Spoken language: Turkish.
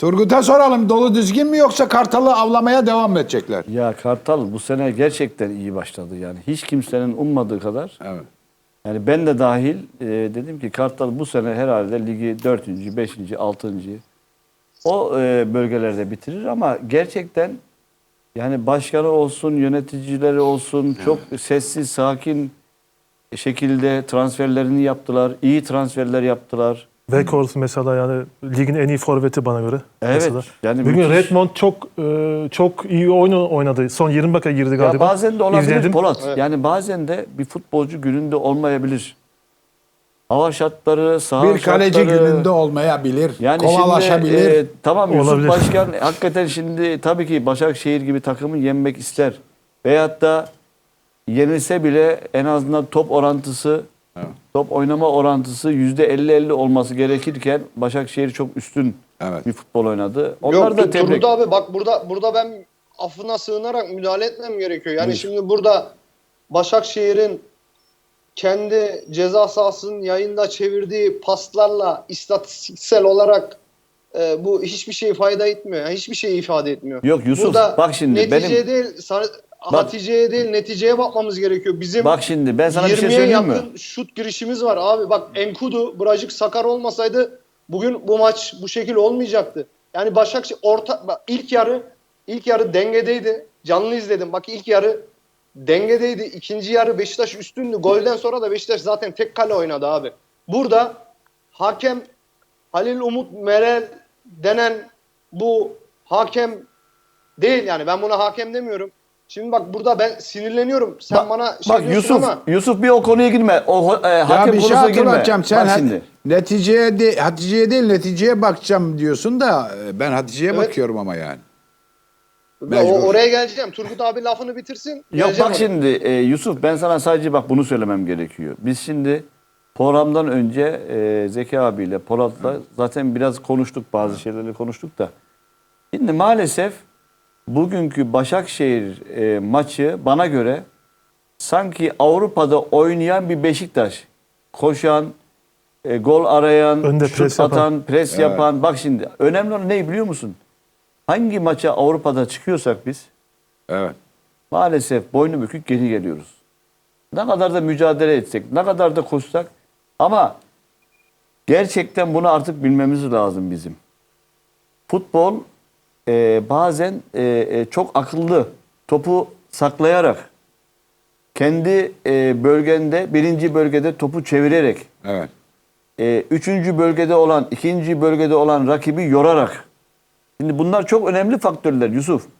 Turgut'a soralım dolu dizgin mi yoksa Kartal'ı avlamaya devam mı edecekler? Ya Kartal bu sene gerçekten iyi başladı yani. Hiç kimsenin ummadığı kadar. Evet. Yani ben de dahil e, dedim ki Kartal bu sene herhalde ligi 4. 5. 6. o e, bölgelerde bitirir ama gerçekten yani başkanı olsun, yöneticileri olsun çok sessiz, sakin şekilde transferlerini yaptılar. iyi transferler yaptılar. Weghorst mesela yani ligin en iyi forveti bana göre. Evet, Mesela. yani Bugün müthiş. Redmond çok e, çok iyi oyun oynadı. Son 20 dakika girdi Ya galiba. bazen de olabilir İzledim. Polat. Yani bazen de bir futbolcu gününde olmayabilir. Hava şartları, saha Bir kaleci şartları. gününde olmayabilir. Yani kovalaşabilir. şimdi e, tamam Yusuf Olabilir. Başkan hakikaten şimdi tabii ki Başakşehir gibi takımı yenmek ister. Veyahut da yenilse bile en azından top orantısı top oynama orantısı %50-50 olması gerekirken Başakşehir çok üstün Evet. bir futbol oynadı. Onlar Yok da tebrik. Turgut abi bak burada burada ben affına sığınarak müdahale etmem gerekiyor. Yani Buyur. şimdi burada Başakşehir'in kendi ceza sahasının yayında çevirdiği paslarla istatistiksel olarak e, bu hiçbir şey fayda etmiyor. Yani hiçbir şey ifade etmiyor. Yok Yusuf, Burada bak şimdi, neticeye benim- değil sa- Hatice'ye değil neticeye bakmamız gerekiyor. Bizim Bak şimdi ben sana bir şey 20'ye söyleyeyim mi? şut girişimiz var abi. Bak Enkudu, Bracık Sakar olmasaydı bugün bu maç bu şekil olmayacaktı. Yani Başakşehir orta bak ilk yarı ilk yarı dengedeydi. Canlı izledim. Bak ilk yarı dengedeydi. İkinci yarı Beşiktaş üstündü. Golden sonra da Beşiktaş zaten tek kale oynadı abi. Burada hakem Halil Umut Merel denen bu hakem değil yani ben buna hakem demiyorum. Şimdi bak burada ben sinirleniyorum. Sen Bak, bana şey bak diyorsun Yusuf, ama Yusuf bir o konuya girme. O e, Ya hakem bir şey hatırlatacağım. Sen Bak şimdi. neticeye de, Hatice'ye değil neticeye bakacağım diyorsun da e, ben Hatice'ye Evet. bakıyorum ama yani. o, Mecbur. oraya geleceğim. Turgut abi lafını bitirsin. Yok bak oraya. şimdi e, Yusuf ben sana sadece bak bunu söylemem gerekiyor. Biz şimdi programdan önce e, Zeki abiyle Polat'la zaten biraz konuştuk bazı şeyleri konuştuk da. Şimdi maalesef bugünkü Başakşehir e, maçı bana göre sanki Avrupa'da oynayan bir Beşiktaş. Koşan, e, gol arayan, Önde şut pres yapan. atan, pres yapan. Bak şimdi önemli olan ne biliyor musun? Hangi maça Avrupa'da çıkıyorsak biz Evet. maalesef boynu bükük geri geliyoruz. Ne kadar da mücadele etsek, ne kadar da koşsak ama gerçekten bunu artık bilmemiz lazım bizim. Futbol e, bazen e, e, çok akıllı topu saklayarak kendi e, bölgende birinci bölgede topu çevirerek Evet. e, üçüncü bölgede olan, ikinci bölgede olan rakibi yorarak. Şimdi bunlar çok önemli faktörler Yusuf.